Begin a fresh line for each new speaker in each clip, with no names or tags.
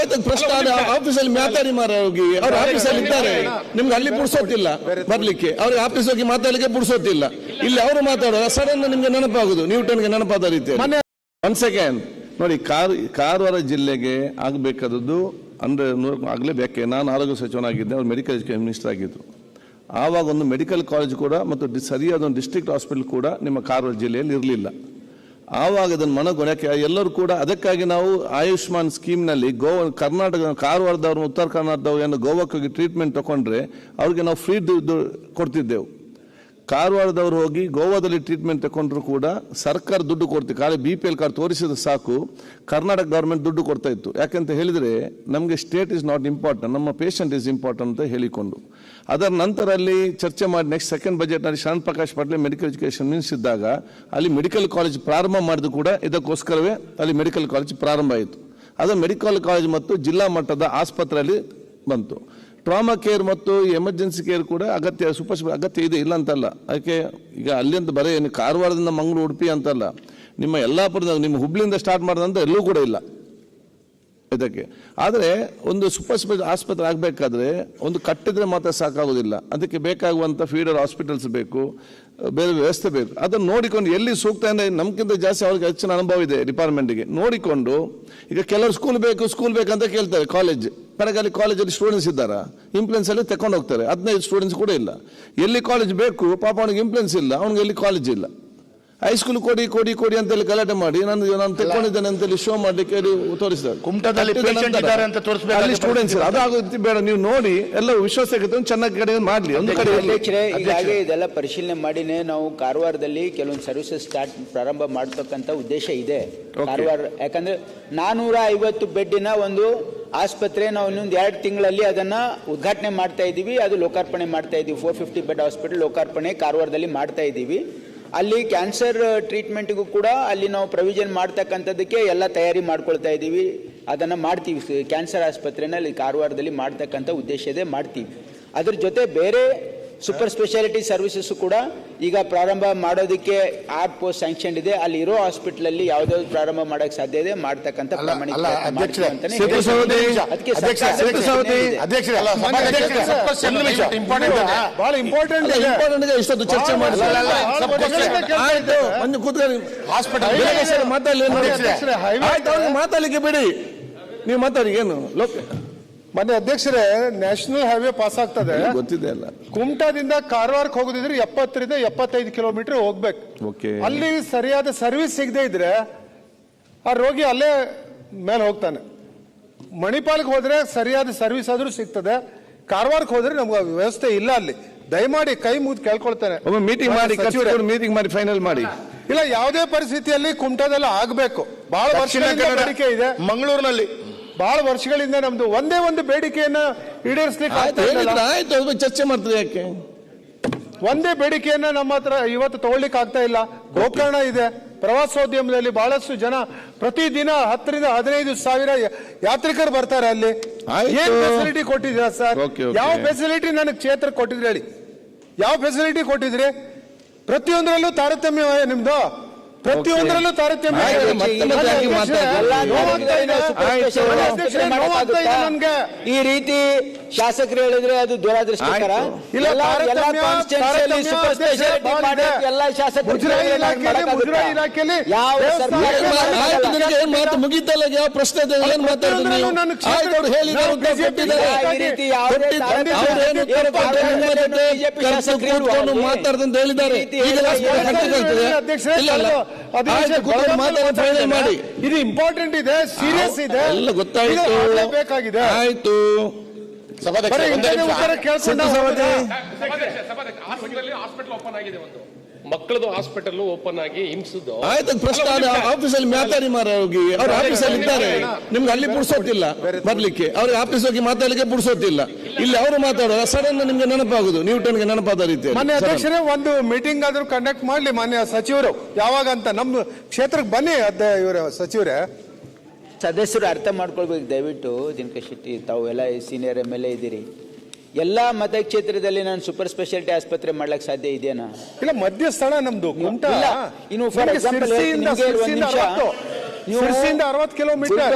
ಆಯ್ತು ಪ್ರಶ್ನೆ ಆಫೀಸಲ್ಲಿ ಮಾತಾಡಿ ಮಾರ ಹೋಗಿ. ಅವ್ರ ಆಫೀಸಲ್ಲಿ ಇದ್ದಾರೆ. ನಿಮ್ಗೆ ಅಲ್ಲಿ ಪುಡ್ಸೋತಿಲ್ಲ ಬರ್ಲಿಕ್ಕೆ. ಅವ್ರಿಗೆ ಆಫೀಸ್ ಹೋಗಿ ಮಾತಾಡಲಿಕ್ಕೆ ಪುಡ್ಸೋತಿಲ್ಲ ಇಲ್ಲಿ ಅವರು ಮಾತಾಡೋದು? ಸಡನ್ ನಿಮ್ಗೆ ನೆನಪಾಗುದು. ನ್ಯೂಟನ್ಗೆ ನೆನಪಾದ ರೀತಿ ಒನ್ ಸೆಕೆಂಡ್ ನೋಡಿ ಕಾರ್ ಕಾರವಾರ ಜಿಲ್ಲೆಗೆ ಆಗಬೇಕಾದದ್ದು ಅಂದ್ರೆ ನೂರು ಆಗಲೇಬೇಕೆ. ನಾನು ಆರೋಗ್ಯ ಸಚಿವನಾಗಿದ್ದೆ. ಅವ್ರು ಮೆಡಿಕಲ್ ಎಜುಕೇಷನ್ ಮಿನಿಸ್ಟರ್ ಆಗಿದ್ದರು ಆವಾಗ ಒಂದು ಮೆಡಿಕಲ್ ಕಾಲೇಜ್ ಕೂಡ ಮತ್ತು ಸರಿಯಾದ ಒಂದು ಡಿಸ್ಟ್ರಿಕ್ಟ್ ಹಾಸ್ಪಿಟಲ್ ಕೂಡ ನಿಮ್ಮ ಕಾರವಾರ ಜಿಲ್ಲೆಯಲ್ಲಿ ಇರಲಿಲ್ಲ. ಆವಾಗ ಅದನ್ನು ಮನಗೊಣಕ್ಕೆ ಎಲ್ಲರೂ ಕೂಡ ಅದಕ್ಕಾಗಿ ನಾವು ಆಯುಷ್ಮಾನ್ ಸ್ಕೀಮ್ನಲ್ಲಿ ಗೋವಾ, ಕರ್ನಾಟಕ ಕಾರವಾರದವ್ರನ್ನ ಉತ್ತರ ಕರ್ನಾಟಕದವ್ರು ಏನು ಗೋವಾಕ್ಕೆ ಟ್ರೀಟ್ಮೆಂಟ್ ತಗೊಂಡ್ರೆ ಅವ್ರಿಗೆ ನಾವು ಫ್ರೀ ಕೊಡ್ತಿದ್ದೆವು. ಕಾರವಾರದವ್ರು ಹೋಗಿ ಗೋವಾದಲ್ಲಿ ಟ್ರೀಟ್ಮೆಂಟ್ ತಗೊಂಡ್ರು ಕೂಡ ಸರ್ಕಾರ ದುಡ್ಡು ಕೊಡ್ತೀವಿ ಖಾಲಿ ಬಿ ಪಿ ಎಲ್ ಕಾರ್ಡ್ ತೋರಿಸಿದ ಸಾಕು, ಕರ್ನಾಟಕ ಗೌರ್ಮೆಂಟ್ ದುಡ್ಡು ಕೊಡ್ತಾ ಇತ್ತು. ಯಾಕೆಂತ ಹೇಳಿದರೆ, ನಮಗೆ ಸ್ಟೇಟ್ ಇಸ್ ನಾಟ್ ಇಂಪಾರ್ಟೆಂಟ್ ನಮ್ಮ ಪೇಷಂಟ್ ಇಸ್ ಇಂಪಾರ್ಟೆಂಟ್ ಅಂತ ಹೇಳಿಕೊಂಡು. ಅದರ ನಂತರ ಅಲ್ಲಿ ಚರ್ಚೆ ಮಾಡಿ ನೆಕ್ಸ್ಟ್ ಸೆಕೆಂಡ್ ಬಜೆಟ್ನಲ್ಲಿ Sharan Prakash Patil medical education minister ಇದ್ದಾಗ, ಅಲ್ಲಿ ಮೆಡಿಕಲ್ ಕಾಲೇಜ್ ಪ್ರಾರಂಭ ಮಾಡಿದ್ದು ಕೂಡ ಇದಕ್ಕೋಸ್ಕರವೇ ಅಲ್ಲಿ ಮೆಡಿಕಲ್ ಕಾಲೇಜ್ ಪ್ರಾರಂಭ ಆಯಿತು. ಅದು ಮೆಡಿಕಲ್ ಕಾಲೇಜ್ ಮತ್ತು ಜಿಲ್ಲಾ ಮಟ್ಟದ ಆಸ್ಪತ್ರೆಯಲ್ಲಿ ಬಂತು. ಟ್ರಾಮಾ ಕೇರ್ ಮತ್ತು ಎಮರ್ಜೆನ್ಸಿ ಕೇರ್ ಕೂಡ ಅಗತ್ಯ ಸೂಪರ್ ಸ್ಪೆ- ಅಗತ್ಯ ಇದೆ, ಇಲ್ಲ ಅಂತಲ್ಲ. ಅದಕ್ಕೆ ಈಗ ಅಲ್ಲಿಂದ ಬರೀ ಏನು ಕಾರವಾರದಿಂದ ಮಂಗಳೂರು, ಉಡುಪಿ ಅಂತಲ್ಲ. ನಿಮ್ಮ ಯಲ್ಲಾಪುರದ ನಿಮ್ಮ ಹುಬ್ಳಿಯಿಂದ ಸ್ಟಾರ್ಟ್ ಮಾಡೋದಂತ ಎಲ್ಲೂ ಕೂಡ ಇಲ್ಲ. ಇದಕ್ಕೆ. ಆದರೆ ಒಂದು ಸೂಪರ್ ಸ್ಪೆಷಲ್ ಆಸ್ಪತ್ರೆ ಆಗಬೇಕಾದ್ರೆ ಒಂದು ಕಟ್ಟಿದ್ರೆ ಮಾತ್ರ ಸಾಕಾಗೋದಿಲ್ಲ ಅದಕ್ಕೆ ಬೇಕಾಗುವಂಥ ಫೀಡರ್ ಹಾಸ್ಪಿಟಲ್ಸ್ ಬೇಕು, ಬೇರೆ ವ್ಯವಸ್ಥೆ ಬೇಕು. ಅದನ್ನು ನೋಡಿಕೊಂಡು ಎಲ್ಲಿ ಸೂಕ್ತ ಅಂದರೆ ನಮಗಿಂತ ಜಾಸ್ತಿ ಅವ್ರಿಗೆ ಹೆಚ್ಚಿನ ಅನುಭವ ಇದೆ ಡಿಪಾರ್ಟ್ಮೆಂಟಿಗೆ ನೋಡಿಕೊಂಡು, ಈಗ ಕೆಲವರು ಸ್ಕೂಲ್ ಬೇಕು ಸ್ಕೂಲ್ ಬೇಕಂತ ಕೇಳ್ತಾರೆ ಕಾಲೇಜ್ ಪರಗಾಲಿ ಕಾಲೇಜಲ್ಲಿ ಸ್ಟೂಡೆಂಟ್ಸ್ ಇದ್ದಾರಾ? ಇಂಪ್ಲೆನ್ಸ್ ಅಲ್ಲಿ ತಕೊಂಡು ಹೋಗ್ತಾರೆ. ಹದಿನೈದು ಸ್ಟೂಡೆಂಟ್ಸ್ ಕೂಡ ಇಲ್ಲ. ಎಲ್ಲಿ ಕಾಲೇಜ್ ಬೇಕು ಪಾಪ ಅವನಿಗೆ ಇಂಪ್ಲೆನ್ಸ್ ಇಲ್ಲ. ಅವನಿಗೆ ಎಲ್ಲಿ ಕಾಲೇಜ್ ಇಲ್ಲ. ಹೈಸ್ಕೂಲ್ ಕೊಡಿ ಕೊಡಿ ಕೊಡಿ ಅಂತೇಳಿ ಗಲಾಟೆ ಮಾಡಿ ನಾನು ನಾನು ತಗೊಂಡಿದ್ದೇನೆ ಅಂತೇಳಿ ಶೋ ಮಾಡ್ಲಿಕ್ಕೆ ತೋರಿಸಿದ್ದಾರೆ
ಕುಮಟಾದಲ್ಲಿ
ಕಟ್ಟಿದ
ಇದ್ದಾರೆ ಅಂತ ತೋರಿಸಬೇಕು
ಅಲ್ಲಿ ಸ್ಟೂಡೆಂಟ್ಸ್. ಅದಾಗುತ್ತೆ ಬೇಡ ನೀವು ನೋಡಿ ಎಲ್ಲ ವಿಶ್ವಾಸಕ್ಕೆ ಚೆನ್ನಾಗಿ ಕಡೆ ಮಾಡಲಿ. ಒಂದು ಕಡೆ.
ಈಗಾಗಲೇ ಇದೆಲ್ಲ ಪರಿಶೀಲನೆ ಮಾಡಿನೇ ನಾವು ಕಾರವಾರದಲ್ಲಿ ಕೆಲವೊಂದು ಸರ್ವಿಸಸ್ ಸ್ಟಾರ್ಟ್ ಪ್ರಾರಂಭ ಮಾಡತಕ್ಕಂಥ ಉದ್ದೇಶ ಇದೆ. ಕಾರವಾರ ಯಾಕಂದ್ರೆ ನಾನೂರ ಐವತ್ತು ಬೆಡ್ಡಿನ ಒಂದು ಆಸ್ಪತ್ರೆ ನಾವು ಇನ್ನೊಂದು ಎರಡು ತಿಂಗಳಲ್ಲಿ ಅದನ್ನು ಉದ್ಘಾಟನೆ ಮಾಡ್ತಾ ಇದ್ದೀವಿ. ಅದು ಲೋಕಾರ್ಪಣೆ ಮಾಡ್ತಾ ಇದ್ದೀವಿ. ಫೋರ್ ಫಿಫ್ಟಿ ಬೆಡ್ ಹಾಸ್ಪಿಟಲ್ ಲೋಕಾರ್ಪಣೆ ಕಾರವಾರದಲ್ಲಿ ಮಾಡ್ತಾ ಇದ್ದೀವಿ. ಅಲ್ಲಿ ಕ್ಯಾನ್ಸರ್ ಟ್ರೀಟ್ಮೆಂಟ್ಗೂ ಕೂಡ ಅಲ್ಲಿ ನಾವು ಪ್ರೊವಿಷನ್ ಮಾಡ್ತಕ್ಕಂಥದ್ದಕ್ಕೆ ಎಲ್ಲ ತಯಾರಿ ಮಾಡ್ಕೊಳ್ತಾ ಇದ್ದೀವಿ. ಅದನ್ನು ಮಾಡ್ತೀವಿ. ಕ್ಯಾನ್ಸರ್ ಆಸ್ಪತ್ರೆನಲ್ಲಿ ಕಾರವಾರದಲ್ಲಿ ಮಾಡ್ತಕ್ಕಂಥ ಉದ್ದೇಶದೇ ಮಾಡ್ತೀವಿ. ಅದ್ರ ಜೊತೆ ಬೇರೆ ಸೂಪರ್ ಸ್ಪೆಷಾಲಿಟಿ ಸರ್ವಿಸಸ್ ಕೂಡ ಈಗ ಪ್ರಾರಂಭ ಮಾಡೋದಕ್ಕೆ ಆ್ಯಪ್ ಸ್ಯಾಂಕ್ಷನ್ ಇದೆ. ಅಲ್ಲಿ ಇರೋ ಹಾಸ್ಪಿಟಲ್ ಅಲ್ಲಿ ಯಾವ್ದಾದ್ರು ಪ್ರಾರಂಭ ಮಾಡಕ್ ಸಾಧ್ಯ ಇದೆ ಮಾಡ್ತಕ್ಕಂಥ
ಅಧ್ಯಕ್ಷರೇ, ಇಂಪಾರ್ಟೆಂಟ್
ಇಂಪಾರ್ಟೆಂಟ್ ಇದೆ.
important ಚರ್ಚೆ
ಬಹಳ.
ಒಂದು ಕೂತ್ಕೊಳ್ಳಿ.
ಹಾಸ್ಪಿಟಲ್
ಅವ್ರಿಗೆ ಮಾತಾಡ್ಲಿಕ್ಕೆ ಬಿಡಿ. ನೀವು ಮಾತಾಡಿ ಏನು? ಲೋಕ
ಮೊನ್ನೆ ಅಧ್ಯಕ್ಷರೇ ನ್ಯಾಷನಲ್ ಹೈವೇ ಪಾಸ್ ಆಗ್ತದೆ.
ಗೊತ್ತಿದೆ ಅಲ್ಲ.
ಕುಮಟಾದಿಂದ ಕಾರವಾರಕ್ಕೆ ಹೋಗೋದಿದ್ರೆ ಎಪ್ಪತ್ತರಿಂದ ಎಪ್ಪತ್ತೈದು ಕಿಲೋಮೀಟರ್ ಹೋಗ್ಬೇಕು.
ಓಕೆ.
ಅಲ್ಲಿ ಸರಿಯಾದ ಸರ್ವಿಸ್ ಸಿಗದೆ ಇದ್ರೆ ಆ ರೋಗಿ ಅಲ್ಲೇ ಮೇಲೆ ಹೋಗ್ತಾನೆ. ಮಣಿಪಾಲ್ಗೆ ಹೋದ್ರೆ ಸರಿಯಾದ ಸರ್ವಿಸ್ ಆದ್ರೂ ಸಿಗ್ತದೆ. ಕಾರವಾರಕ್ಕೆ ಹೋದ್ರೆ ನಮ್ಗೆ ವ್ಯವಸ್ಥೆ ಇಲ್ಲ ಅಲ್ಲಿ. ದಯಮಾಡಿ ಕೈ ಮುಗಿದು ಕೇಳ್ಕೊಳ್ತಾನೆ.
ಒಮ್ಮೆ ಮೀಟಿಂಗ್ ಮಾಡಿ. ಮೀಟಿಂಗ್ ಮಾಡಿ ಫೈನಲ್ ಮಾಡಿ.
ಇಲ್ಲ ಯಾವುದೇ ಪರಿಸ್ಥಿತಿಯಲ್ಲಿ ಕುಮಟಾದಲ್ಲಿ ಆಗ್ಬೇಕು. ಬಹಳ ವರ್ಷ ಇದೆ.
ಮಂಗಳೂರಿನಲ್ಲಿ.
ಬಹಳ ವರ್ಷಗಳಿಂದ ನಮ್ದು ಒಂದೇ ಒಂದು ಬೇಡಿಕೆಯನ್ನ ಈಡೇರಿಸಲಿಕ್ಕೆ
ಚರ್ಚೆ ಮಾಡ್ತದೆ ಯಾಕೆ?
ಒಂದೇ ಬೇಡಿಕೆಯನ್ನ ನಮ್ಮ ಹತ್ರ ಇವತ್ತು ತಗೊಳ್ಲಿಕ್ಕೆ ಆಗ್ತಾ ಇಲ್ಲ. ಗೋಕರ್ಣ ಇದೆ. ಪ್ರವಾಸೋದ್ಯಮದಲ್ಲಿ ಬಹಳಷ್ಟು ಜನ ಪ್ರತಿದಿನ ಹತ್ತರಿಂದ ಹದಿನೈದು ಸಾವಿರ ಯಾತ್ರಿಕರು ಬರ್ತಾರೆ ಅಲ್ಲಿ. ಏನ್ ಫೆಸಿಲಿಟಿ ಕೊಟ್ಟಿದ್ದೀರಾ ಸರ್. ಯಾವ ಫೆಸಿಲಿಟಿ ನನಗೆ ಕ್ಷೇತ್ರ ಕೊಟ್ಟಿದ್ರಿ ಹೇಳಿ? ಯಾವ ಫೆಸಿಲಿಟಿ ಕೊಟ್ಟಿದ್ರಿ? ಪ್ರತಿಯೊಂದರಲ್ಲೂ ತಾರತಮ್ಯ ನಿಮ್ದು? ಪ್ರತಿಯೊಂದರಲ್ಲೂ ತಾರತಮ್ಯ.
ಈ ರೀತಿ ಶಾಸಕರು ಹೇಳಿದ್ರೆ ಅದು ದುರಾದೃಷ್ಟಕರ. ಎಲ್ಲ- ಶಾಸಕರು
ಮಾತು ಮುಗೀತಲ್ಲ ಯಾವ ಪ್ರಶ್ನೆ ಏನ್ ಮಾತಾಡ್ದಂತ ಹೇಳಿದ್ದಾರೆ. ಮಾಡಿ.
ಇದು ಇಂಪಾರ್ಟೆಂಟ್ ಇದೆ ಸೀರಿಯಸ್ ಇದೆ.
ಎಲ್ಲ ಗೊತ್ತಾಯ್ತು.
ಬೇಕಾಗಿದೆ.
ಆಯ್ತು.
ಸಭಾಧ್ಯಕ್ಷ.
ಹಾಸ್ಪಿಟಲ್ ಹಾಸ್ಪಿಟಲ್ ಓಪನ್ ಆಗಿದೆ ಒಂದು. ಮಕ್ಕಳದು ಹಾಸ್ಪಿಟಲ್ ಓಪನ್ ಆಗಿ ಹಿಂಸದು.
ಆಯ್ತು ಪ್ರಶ್ನೆ ಆಫೀಸಲ್ಲಿ ಮಾತಾಡಿ ಮಾರ ಹೋಗಿ. ಅವ್ರ ಆಫೀಸಲ್ಲಿ ಇದ್ದಾರೆ. ನಿಮ್ಗೆ ಅಲ್ಲಿ ಪುಡ್ಸೋತಿಲ್ಲ ಬರ್ಲಿಕ್ಕೆ. ಅವ್ರಿಗೆ ಆಫೀಸ್ ಹೋಗಿ ಮಾತಾಡ್ಲಿಕ್ಕೆ ಪುಡ್ಸೋತಿಲ್ಲ ಇಲ್ಲಿ. ಅವರು ಮಾತಾಡೋ ಸಡನ್ ನಿಮ್ಗೆ ನೆನಪಾಗುದು. ನ್ಯೂಟನ್ಗೆ ನೆನಪಾದ ರೀತಿ
ಮನೆ ಅಧ್ಯಕ್ಷರೇ ಒಂದು ಮೀಟಿಂಗ್ ಆದ್ರೂ ಕಂಡಕ್ಟ್ ಮಾಡ್ಲಿ ಮಾನ್ಯ ಸಚಿವರು. ಯಾವಾಗ ಅಂತ ನಮ್ಮ ಕ್ಷೇತ್ರಕ್ಕೆ ಬನ್ನಿ ಇವರ ಸಚಿವರೇ.
ಸದಸ್ಯರು ಅರ್ಥ ಮಾಡ್ಕೊಳ್ಬೇಕು ದಯವಿಟ್ಟು ದಿನಕರ್ ಶೆಟ್ಟಿ ತಾವು ಎಲ್ಲ ಸೀನಿಯರ್ ಎಂ ಎಲ್ ಎ ಇದ್ದೀರಿ. ಎಲ್ಲ ಮತಕ್ಷೇತ್ರದಲ್ಲಿ ನಾನು ಸೂಪರ್ ಸ್ಪೆಷಾಲಿಟಿ ಆಸ್ಪತ್ರೆ ಮಾಡ್ಲಿಕ್ಕೆ ಸಾಧ್ಯ ಇದೆಯಾ
ಇಲ್ಲ ಮಧ್ಯಸ್ಥಳ ನಮ್ದು ಕುಮಟಾ
ಇಲ್ಲ. ಇನ್ನು
ಫಾರ್
ಎಕ್ಸಾಂಪಲ್.
ಅರವತ್ತು. ಕಿಲೋಮೀಟರ್.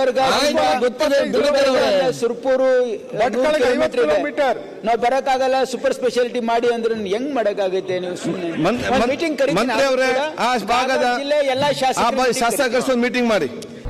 ಸುರ್ಪುರು
ಕಿಲೋಮೀಟರ್.
ನಾವು ಬರಕ್ಕಾಗಲ್ಲ ಸೂಪರ್ ಸ್ಪೆಷಾಲಿಟಿ ಮಾಡಿ ಅಂದ್ರೆ ಹೆಂಗ್ ಮಾಡಕ್ಕಾಗುತ್ತೆ ನೀವು ಮೀಟಿಂಗ್
ಮಂತ್- ಆ ಭಾಗದ
ಜಿಲ್ಲೆ ಎಲ್ಲಾ ಶಾಸಕರು
ಮೀಟಿಂಗ್ ಮಾಡಿ